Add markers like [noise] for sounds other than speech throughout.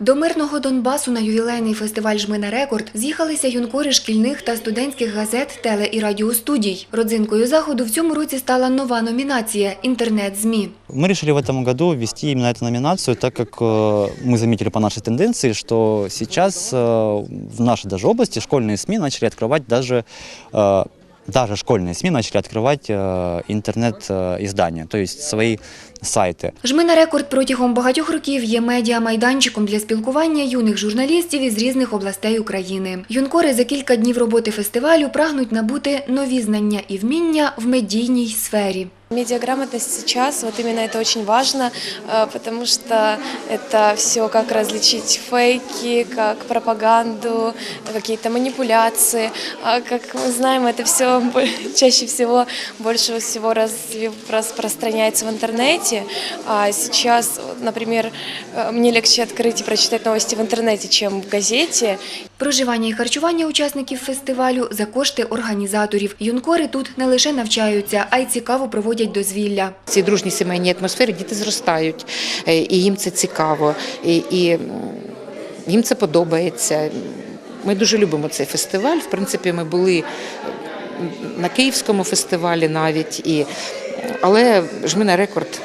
До мирного Донбасу на ювілейний фестиваль «Жмина Рекорд» з'їхалися юнкори шкільних та студентських газет, теле- і радіостудій. Родзинкою заходу в цьому році стала нова номінація «Інтернет-ЗМІ». Мы решили в этом году ввести именно эту номинацию, так как э, мы заметили по нашей тенденции, что сейчас э, в нашей даже области школьные СМИ начали открывать даже э, даже школьные СМИ начали открывать э, интернет-издания, то есть свои сайты. «Жмина Рекорд» протягом багатьох років є медіа-майданчиком для спілкування юних журналістів із різних областей України. Юнкори за кілька днів роботи фестивалю прагнуть набути нові знання і вміння в медійній сфері. Медиаграмотность сейчас, вот именно это очень важно, э, потому что это все как различить фейки, как пропаганду, какие-то манипуляции. А как мы знаем, это все [laughs] чаще всего, больше всего развив- распространяется в интернете. А сейчас, вот, например, э, мне легче открыть и прочитать новости в интернете, чем в газете. Проживання і харчування учасників фестивалю за кошти організаторів. Юнкори тут не лише навчаються, а й цікаво проводять дозвілля. В цій дружній сімейній атмосфері діти зростають, е, і їм це цікаво, і, їм це подобається. Ми дуже любимо цей фестиваль. В принципі, ми були на Київському фестивалі навіть, і, але жмина рекорд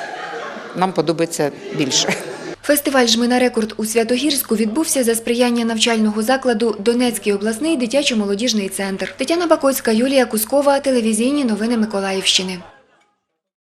нам подобається більше. Фестиваль «Жмина Рекорд» у Святогірську відбувся за сприяння навчального закладу Донецький обласний дитячо-молодіжний центр. Тетяна Бакоцька, Юлія Кускова, телевізійні новини Миколаївщини.